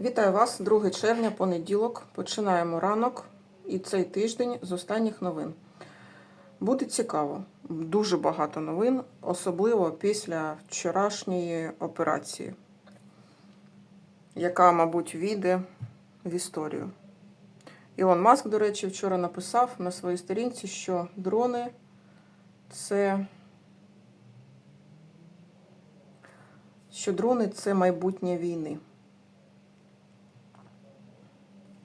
Вітаю вас, 2 червня, понеділок. Починаємо ранок і цей тиждень з останніх новин. Буде цікаво, дуже багато новин, особливо після вчорашньої операції, яка, мабуть, війде в історію. Ілон Маск, до речі, вчора написав на своїй сторінці, що дрони це. Що дрони це майбутнє війни.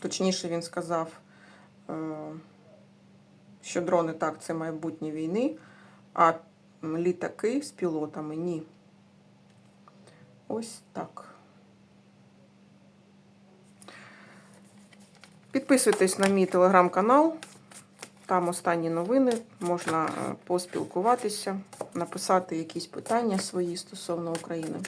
Точніше, він сказав, е, що дрони так, це майбутнє війни, а літаки з пілотами ні. Ось так. Підписуйтесь на мій телеграм-канал. Там останні новини, можна е, поспілкуватися, написати якісь питання свої стосовно України.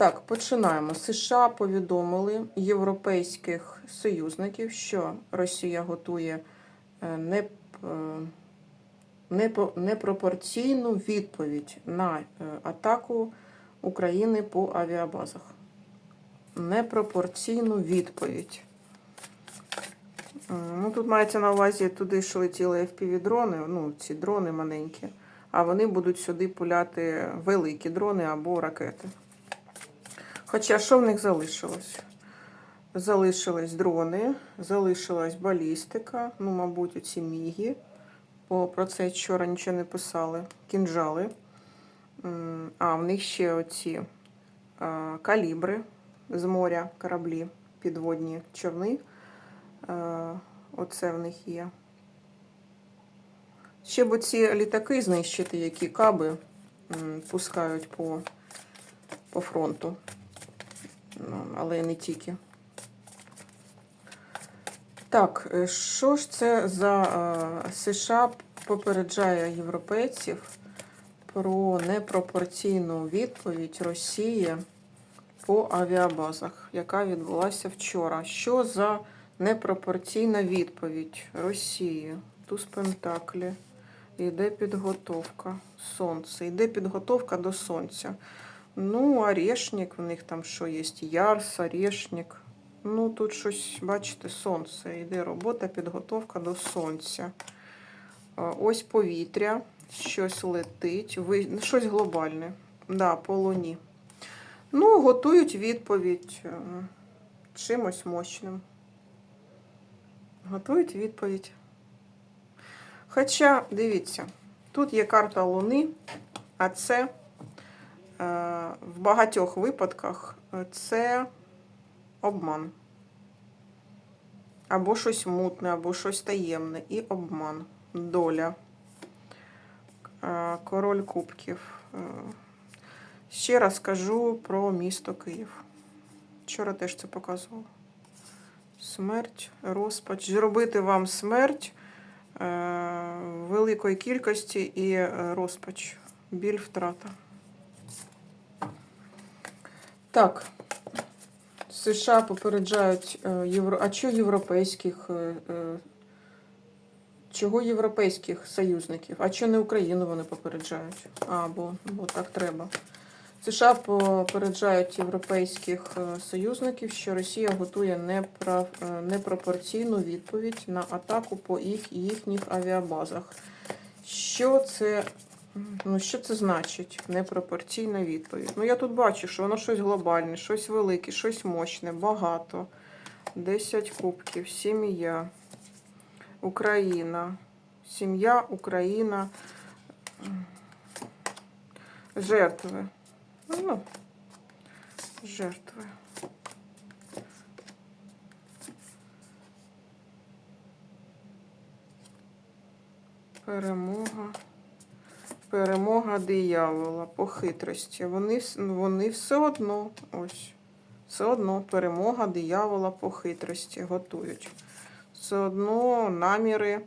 Так, починаємо. США повідомили європейських союзників, що Росія готує е, е, непропорційну відповідь на е, атаку України по авіабазах. Непропорційну відповідь. Ну, тут мається на увазі туди, що летіли FPV-дрони, ну, ці дрони маленькі, а вони будуть сюди пуляти великі дрони або ракети. Хоча що в них залишилось? Залишились дрони, залишилась балістика, ну, мабуть, оці міги. Бо про це вчора нічого не писали. Кінжали. А, в них ще оці калібри з моря, кораблі, підводні човни. Оце в них є. Ще б ці літаки знищити, які каби пускають по, по фронту. Ну, але не тільки. Так, е, що ж це за е, США попереджає європейців про непропорційну відповідь Росії по авіабазах, яка відбулася вчора? Що за непропорційна відповідь Росії? Туз Пентаклі. Йде підготовка. Сонце. Йде підготовка до сонця. Ну, орешник, в них там що є? Ярс, орешник. Ну, тут щось, бачите, сонце. Йде робота, підготовка до сонця. Ось повітря, щось летить, ви... ну, щось глобальне. Да, по луні. Ну, готують відповідь е, чимось мощним. Готують відповідь. Хоча, дивіться, тут є карта Луни, а це в багатьох випадках е, це обман. Або щось мутне, або щось таємне. І обман. Доля. Е, Король кубків. Е, Ще раз кажу про місто Київ. Вчора теж це показував. Смерть, розпач. Зробити вам смерть е, великої кількості і е, розпач. Біль втрата. Так. США попереджають е, євро... А чого європейських? е, е, Чого європейських союзників? А чого не Україну вони попереджають? А, бо, бо так треба. США попереджають європейських союзників, що Росія готує неправ... непропорційну відповідь на атаку по їх... їхніх авіабазах. Що це, ну, що це значить? Непропорційна відповідь. Ну, я тут бачу, що воно щось глобальне, щось велике, щось мощне, багато. 10 кубків, сім'я, Україна, сім'я, Україна, жертви. Ну, жертви. Перемога. Перемога диявола по хитрості. Вони, вони все одно, ось, все одно перемога диявола по хитрості готують. Все одно наміри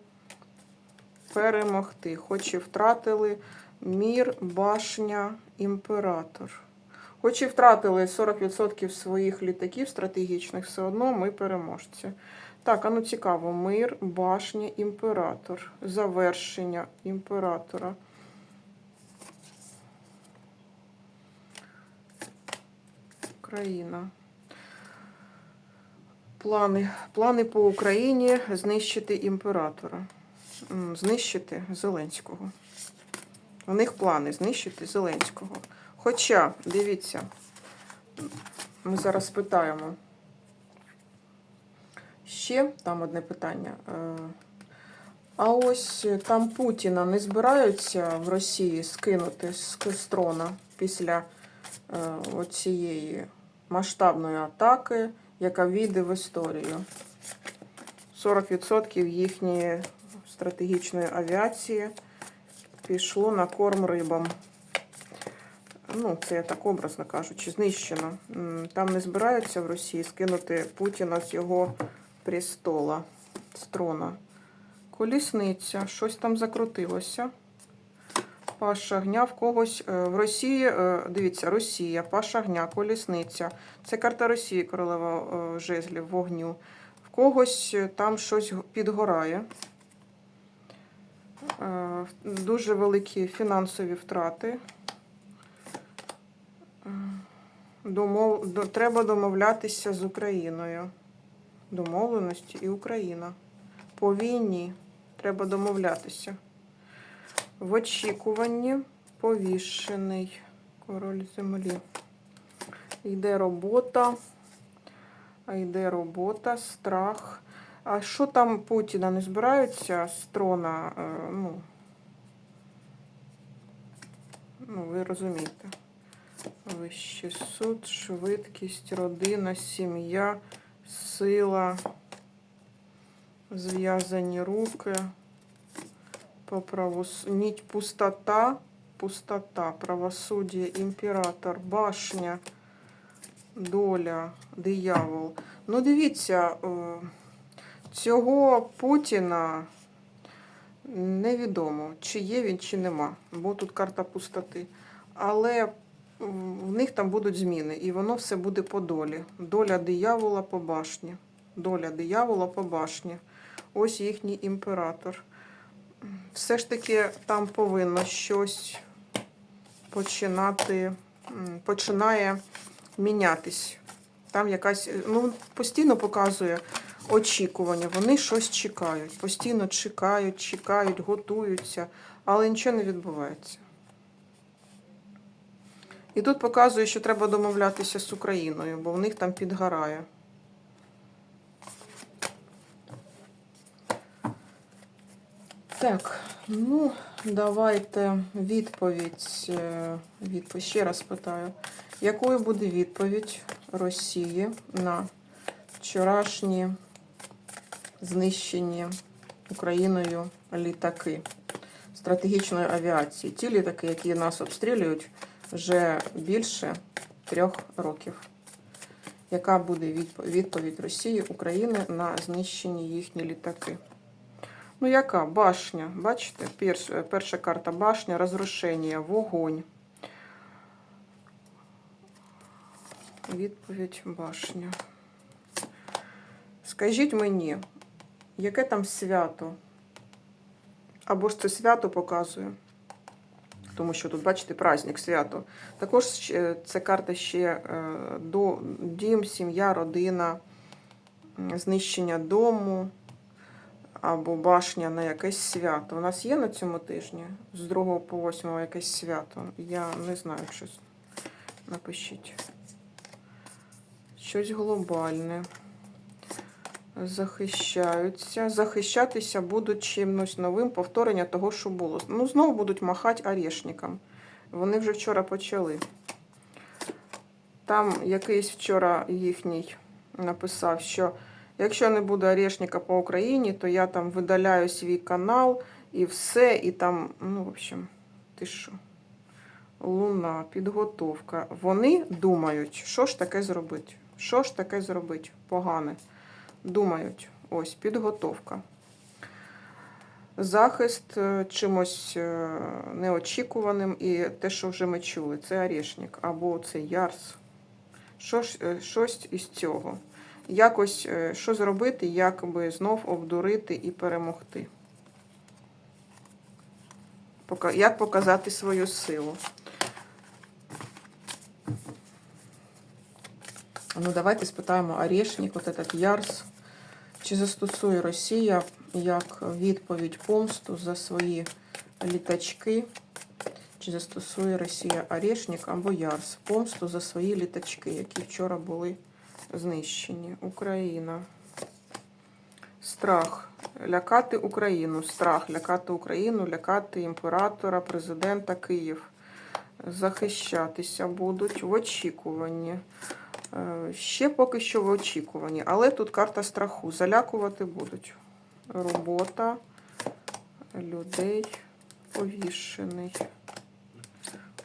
перемогти. Хоч і втратили мір, башня, імператор. Хоч і втратили 40% своїх літаків стратегічних, все одно ми переможці. Так, а ну цікаво. Мир, башня, імператор. Завершення імператора. Україна. Плани. Плани по Україні знищити імператора. Знищити Зеленського. У них плани знищити Зеленського. Хоча, дивіться, ми зараз питаємо. Ще там одне питання. Е, А ось там Путіна не збираються в Росії скинути з трона після е, оцієї масштабної атаки, яка війде в історію. 40% їхньої стратегічної авіації пішло на корм рибам. Ну, це я так образно кажучи, знищено. Там не збираються в Росії скинути Путіна з його престола, з трона. Колісниця, щось там закрутилося. Паша гня в когось е, в Росії. е, Дивіться, Росія, Паша гня, колісниця. Це карта Росії, королева е, жезлів, вогню. В когось там щось підгорає. Дуже великі фінансові втрати. Домов... Треба домовлятися з Україною. Домовленості і Україна. По війні треба домовлятися. В очікуванні повішений король землі. Йде робота. Йде робота, страх. А що там Путіна не збираються з трона? е, Ну, ну ви розумієте. Вищий суд, швидкість, родина, сім'я, сила, зв'язані руки, по правос... нить пустота, пустота, правосуддя, імператор, башня, доля, диявол. Ну, дивіться, е, цього Путіна невідомо, чи є він, чи нема, бо тут карта пустоти. Але в них там будуть зміни, і воно все буде по долі. Доля диявола по башні. Доля диявола по башні. Ось їхній імператор. Все ж таки там повинно щось починати, починає мінятись. Там якась, ну, постійно показує очікування. Вони щось чекають. Постійно чекають, чекають, готуються, але нічого не відбувається. І тут показує, що треба домовлятися з Україною, бо в них там підгорає. Так, ну, давайте відповідь. е, відповідь. Ще раз питаю. Якою буде відповідь Росії на вчорашні знищені Україною літаки стратегічної авіації? Ті літаки, які нас обстрілюють вже більше трьох років. Яка буде відповідь Росії України на знищені їхні літаки? Ну, яка? Башня. Бачите? Перш, перша карта башня, розрушення, вогонь. Відповідь башня. Скажіть мені, яке там свято? Або ж це свято показує? Тому що тут, бачите, праздник, свято. Також це карта ще е, дім, сім'я, родина, знищення дому або башня на якесь свято. У нас є на цьому тижні з 2 по 8 якесь свято. Я не знаю, щось. Напишіть. Щось глобальне. Захищаються. Захищатися будуть чимось новим, повторення того, що було. Ну, знову будуть махати орешником. Вони вже вчора почали. Там якийсь вчора їхній написав, що якщо не буде орешника по Україні, то я там видаляю свій канал і все, і там, ну, в общем, ти що? Луна, підготовка. Вони думають, що ж таке зробити? Що ж таке зробити? Погане. Думають, ось підготовка. Захист е, чимось е, неочікуваним і те, що вже ми чули, це орешник або це ярс. Е, щось із цього. Якось е, що зробити, як би знов обдурити і перемогти. Як показати свою силу. Ну, давайте спитаємо Орешник, от этот Ярс. Чи застосує Росія як відповідь помсту за свої літачки? Чи застосує Росія Орешник або Ярс помсту за свої літачки, які вчора були знищені? Україна. Страх. Лякати Україну. Страх. Лякати Україну, лякати імператора, президента Київ. Захищатися будуть в очікуванні. Е, Ще поки що в очікуванні, але тут карта страху. Залякувати будуть. Робота людей повішений.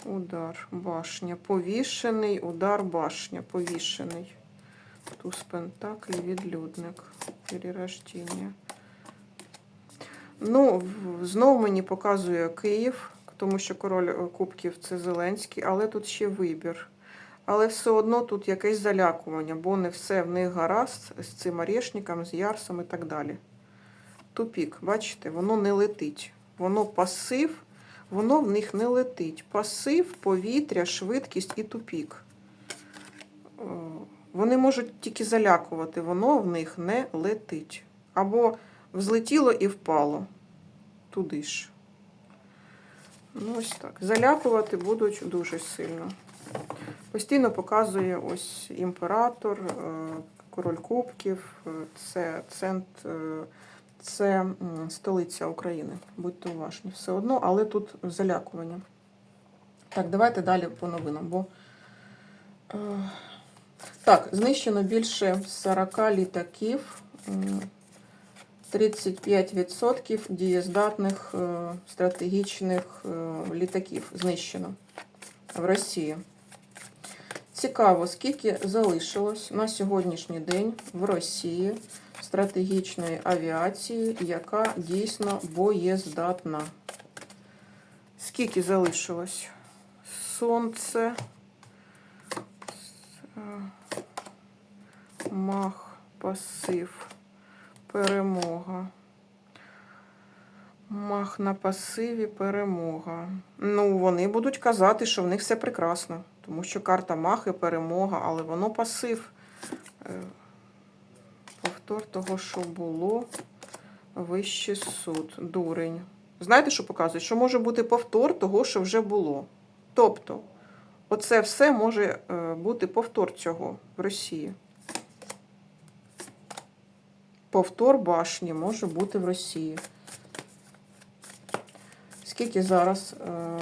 Удар, башня. Повішений, удар, башня, повішений. Туз Пентаклі, відлюдник. Перерождення. Ну, знову мені показує Київ, тому що король е, кубків це Зеленський, але тут ще вибір. Але все одно тут якесь залякування, бо не все в них гаразд з цим орешником, з ярсом і так далі. Тупік, бачите, воно не летить. Воно пасив, воно в них не летить. Пасив, повітря, швидкість і тупік. Вони можуть тільки залякувати, воно в них не летить. Або взлетіло і впало туди ж. Ну, ось так. Залякувати будуть дуже сильно. Постійно показує ось імператор, е, король кубків, е, це центр, е, це столиця України. Будьте уважні. Все одно, але тут залякування. Так, давайте далі по новинам. Бо так, знищено більше 40 літаків. 35% дієздатних е, стратегічних е, літаків знищено в Росії. Цікаво, скільки залишилось на сьогоднішній день в Росії стратегічної авіації, яка дійсно боєздатна. Скільки залишилось? Сонце. Мах, пасив, перемога. Мах на пасиві, перемога. Ну, вони будуть казати, що в них все прекрасно. Тому що карта мах і перемога, але воно пасив. Е, Повтор того, що було. Вищий суд. Дурень. Знаєте, що показує? Що може бути повтор того, що вже було. Тобто, оце все може е, бути повтор цього в Росії. Повтор башні може бути в Росії. Скільки зараз е,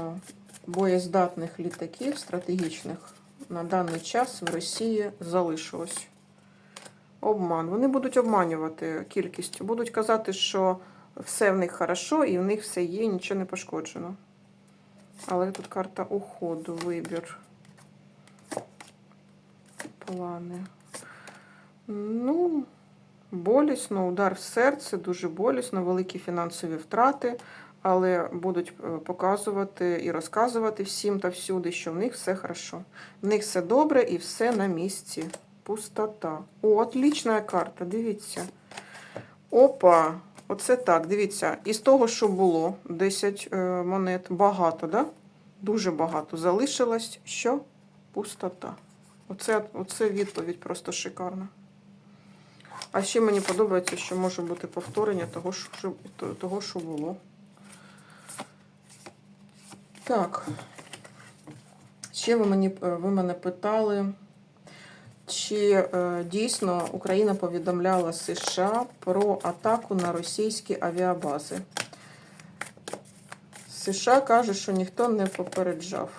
боєздатних літаків стратегічних на даний час в Росії залишилось? Обман. Вони будуть обманювати кількість. Будуть казати, що все в них хорошо і в них все є, нічого не пошкоджено. Але тут карта уходу, вибір. Плани. Ну, болісно, удар в серце, дуже болісно, великі фінансові втрати але будуть е, показувати і розказувати всім та всюди, що в них все хорошо. В них все добре і все на місці. Пустота. О, отлічна карта, дивіться. Опа, оце так, дивіться. Із того, що було, 10 е, монет, багато, да? Дуже багато. Залишилось що? Пустота. Оце, оце відповідь просто шикарна. А ще мені подобається, що може бути повторення того, що, того, що було. Так. Ще ви, мені, е, ви мене питали, чи е, дійсно Україна повідомляла США про атаку на російські авіабази. США каже, що ніхто не попереджав.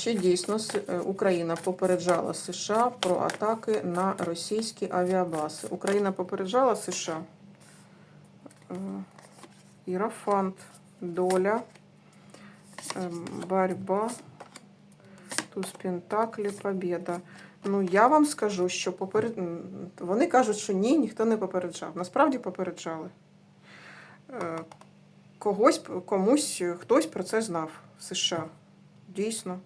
Чи дійсно е, Україна попереджала США про атаки на російські авіабази? Україна попереджала США? Е, Ірафант, доля. Ем, борьба. Туз Пентаклі, побіда. Ну, я вам скажу, що поперед... вони кажуть, що ні, ніхто не попереджав. Насправді попереджали. Е, Когось, комусь, хтось про це знав в США. Дійсно.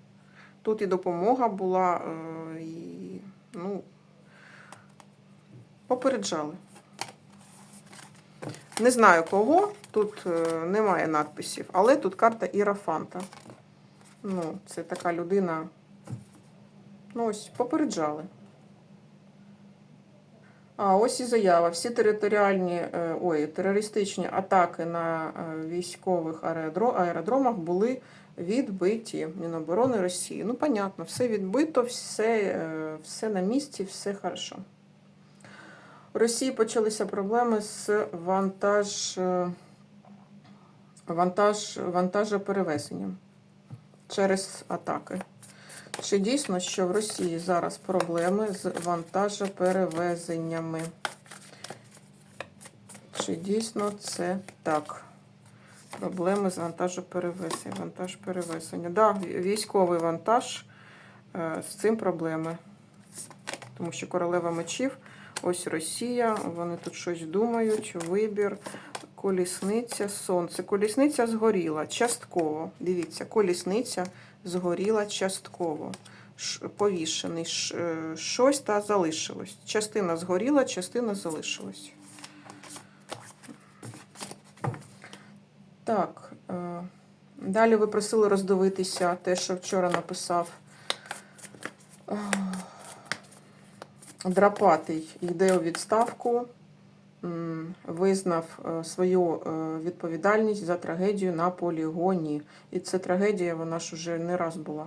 Тут і допомога була, е, і, ну, попереджали. Не знаю кого, тут е, немає надписів, але тут карта Ірафанта. Ну, це така людина. Ну, ось, попереджали. А ось і заява. Всі територіальні е, ой, терористичні атаки на е, військових аеродромах були відбиті Міноборони Росії. Ну, понятно, все відбито, все, е, все на місці, все хорошо. У Росії почалися проблеми з вантаж, вантаж, вантажоперевезенням через атаки. Чи дійсно, що в Росії зараз проблеми з вантажоперевезеннями? Чи дійсно це так? Проблеми з вантажоперевезенням. Вантаж перевезення. Да, військовий вантаж. е, З цим проблеми. Тому що королева мечів, ось Росія, вони тут щось думають, вибір, колісниця, сонце. Колісниця згоріла частково. Дивіться, колісниця згоріла частково. Повішений е, щось та залишилось. Частина згоріла, частина залишилась. Так. е, Далі ви просили роздивитися те, що вчора написав е, Драпатий. Йде у відставку, визнав е, свою е, відповідальність за трагедію на полігоні. І це трагедія, вона ж уже не раз була.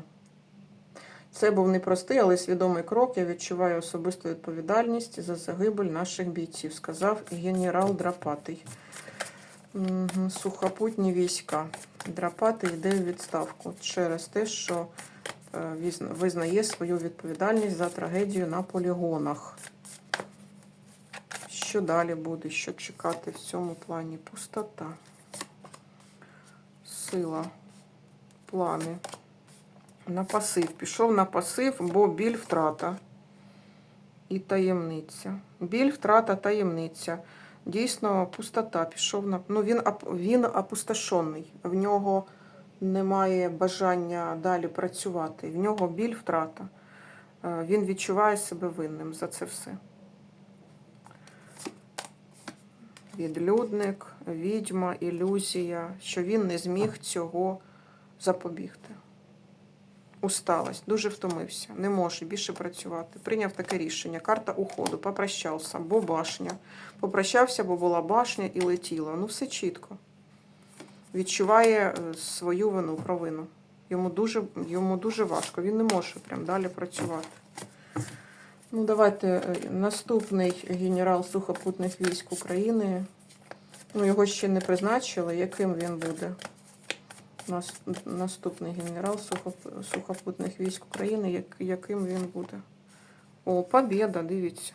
Це був непростий, але свідомий крок. Я відчуваю особисту відповідальність за загибель наших бійців, сказав генерал Драпатий. Сухопутні війська. Драпати йде в відставку через те, що е, визнає свою відповідальність за трагедію на полігонах. Що далі буде? Що чекати в цьому плані? Пустота. Сила. Плани. На пасив. Пішов на пасив, бо біль втрата. І таємниця. Біль, втрата, таємниця. Дійсно, пустота пішов на. Ну, він, він опустошений. В нього немає бажання далі працювати. В нього біль, втрата. Е, Він відчуває себе винним за це все. Відлюдник, відьма, ілюзія, що він не зміг цього запобігти. Усталость, дуже втомився, не може більше працювати. Прийняв таке рішення. Карта уходу, попрощався, бо башня. Попрощався, бо була башня і летіло. Ну, все чітко. Відчуває е, свою вину, провину. Йому дуже, йому дуже важко, він не може прям далі працювати. Ну, давайте е, наступний генерал сухопутних військ України. Ну, його ще не призначили, яким він буде. Наступний генерал сухопутних військ України, яким він буде. О, побєда, дивіться.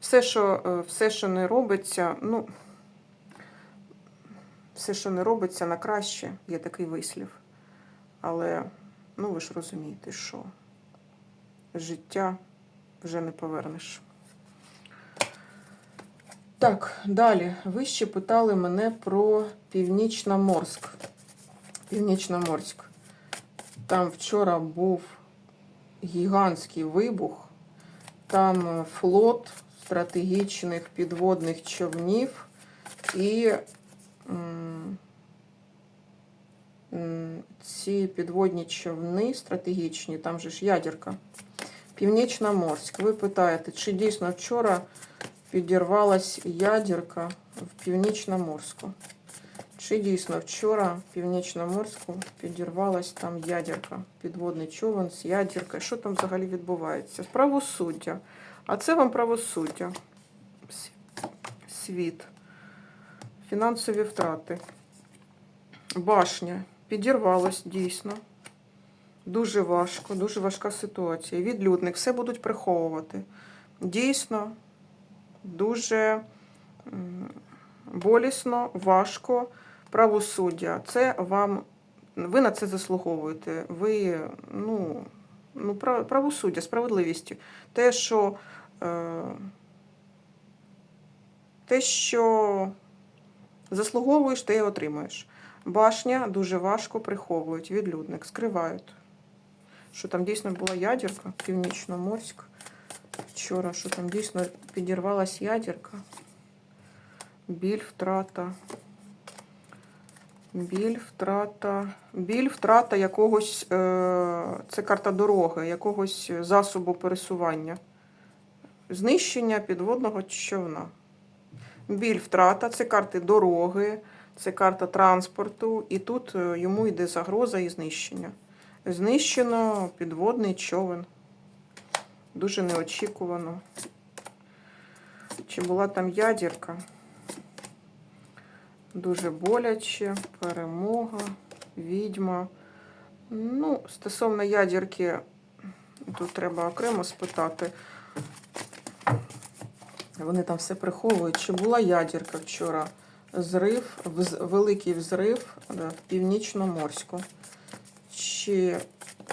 Все, що, е, все, що не робиться, ну, все, що не робиться на краще, є такий вислів. Але, ну ви ж розумієте, що життя вже не повернеш. Так, далі. Ви ще питали мене про Північноморськ. Північноморськ. Там вчора був гігантський вибух. Там флот стратегічних підводних човнів і ці підводні човни стратегічні, там же ж ядерка. Північноморськ. Ви питаєте, чи дійсно вчора підірвалась ядерка в Північноморську? Чи дійсно вчора в Північноморську підірвалась там ядерка, підводний човен з ядеркою? Що там взагалі відбувається? Правосуддя. А це вам правосуддя. Світ. Фінансові втрати. Башня. Підірвалась дійсно. Дуже важко, дуже важка ситуація. Відлюдник, все будуть приховувати. Дійсно, дуже болісно, важко. Правосуддя. Це вам. Ви на це заслуговуєте. Ви, ну, ну пра- правосуддя, справедливість. Те, що. Е, те, що заслуговуєш, те і отримуєш. Башня дуже важко приховують, відлюдник, скривають. Що там дійсно була ядерка, Північноморськ. Вчора, що там дійсно підірвалась ядерка. Біль, втрата. Біль, втрата. Біль, втрата якогось, е, це карта дороги, якогось засобу пересування. Знищення підводного човна. Біль втрата це карти дороги, це карта транспорту, і тут е, йому йде загроза і знищення. Знищено підводний човен. Дуже неочікувано. Чи була там ядірка? Дуже боляче, перемога, відьма. Ну, стосовно ядірки, тут треба окремо спитати. Вони там все приховують. Чи була ядірка вчора? Зрив, великий взрив да, в Північноморську. Чи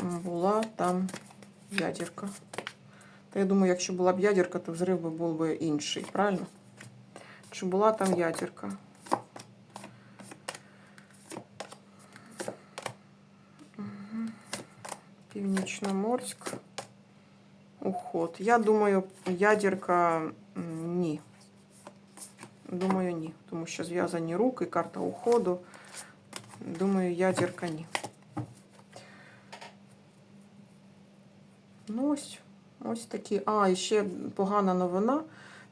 була там ядірка? Та я думаю, якщо була б ядірка, то взрив би був би інший, правильно? Чи була там ядірка? Північноморськ. Уход. Я думаю, ядірка ні. Думаю, ні. Тому що зв'язані руки, карта уходу. Думаю, ядірка ні. Ну, ось, ось такі. А, і ще погана новина.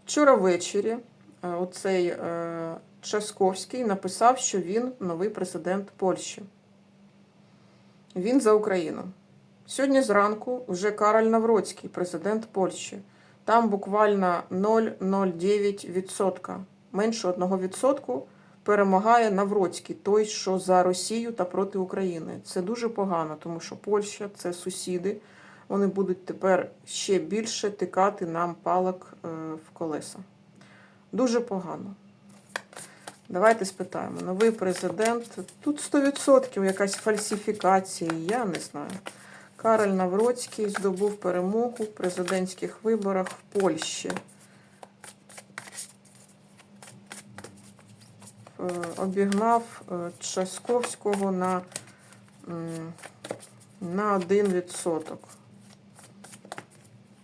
Вчора ввечері е, оцей е, Часковський написав, що він новий президент Польщі. Він за Україну. Сьогодні зранку вже Кароль Навроцький, президент Польщі. Там буквально 0,09%. Менше 1% перемагає Навроцький, той, що за Росію та проти України. Це дуже погано, тому що Польща це сусіди. Вони будуть тепер ще більше тикати нам палок е, в колеса. Дуже погано. Давайте спитаємо. Новий президент. Тут 100% якась фальсифікація, я не знаю. Кароль Навроцький здобув перемогу в президентських виборах в Польщі. Е, Обігнав е, Часковського на, на 1%.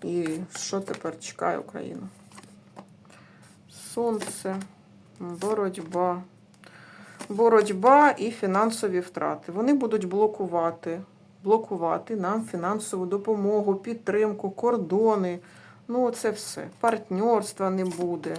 І що тепер чекає Україну? Сонце, боротьба. Боротьба і фінансові втрати. Вони будуть блокувати, блокувати нам фінансову допомогу, підтримку, кордони. Ну, це все. Партнерства не буде.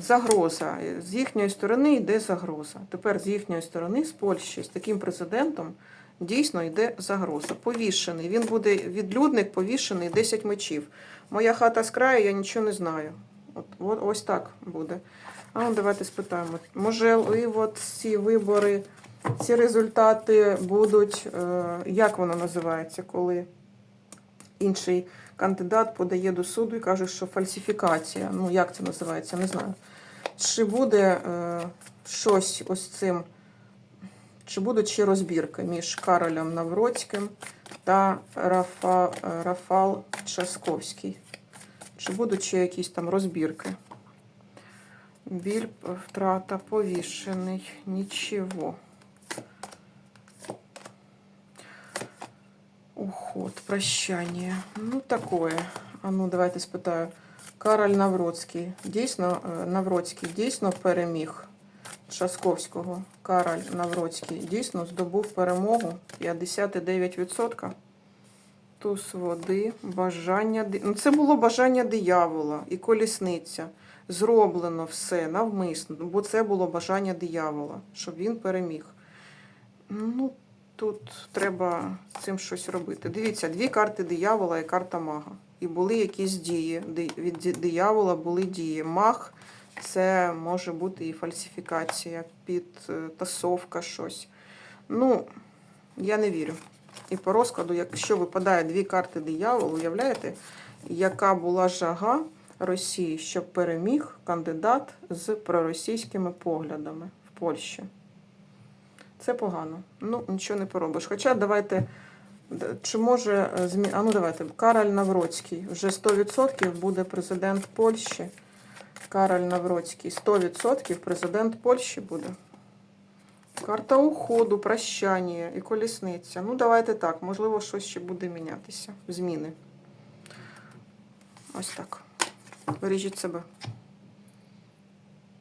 Загроза. З їхньої сторони йде загроза. Тепер з їхньої сторони, з Польщі, з таким президентом, дійсно йде загроза. Повішений. Він буде відлюдник, повішений 10 мечів. Моя хата з краю, я нічого не знаю. От, от ось так буде. А давайте спитаємо. Можливо, ці вибори, ці результати будуть, е, як воно називається, коли інший кандидат подає до суду і каже, що фальсифікація. Ну, як це називається, не знаю. Чи буде е, щось ось цим, чи будуть ще розбірки між Каролем Навроцьким та Рафа, Рафал Часковський? Чи будуть ще якісь там розбірки? Біль, втрата, повішений, нічого. Уход, прощание. Ну, такое. А ну, давайте спитаю. Кароль Навроцький. Дійсно, е, Навроцький дійсно переміг Часковського. Кароль Навроцький дійсно здобув перемогу 59%. Туз води, бажання. Ну, це було бажання диявола і колісниця. Зроблено все навмисно, бо це було бажання диявола, щоб він переміг. Ну, тут треба з цим щось робити. Дивіться, дві карти диявола і карта мага. І були якісь дії. Від диявола були дії. Маг це може бути і фальсифікація, підтасовка, щось. Ну, я не вірю. І по розкладу, якщо випадає дві карти дияволу, уявляєте, яка була жага Росії, щоб переміг кандидат з проросійськими поглядами в Польщі. Це погано. Ну, нічого не поробиш. Хоча давайте. Чи може е, змі... А ну давайте. Кароль Навроцький. Вже 100% буде президент Польщі. Кароль Навроцький. 100% президент Польщі буде. Карта уходу, прощання і колісниця. Ну, давайте так. Можливо, щось ще буде мінятися. Зміни. Ось так. Бережіть себе.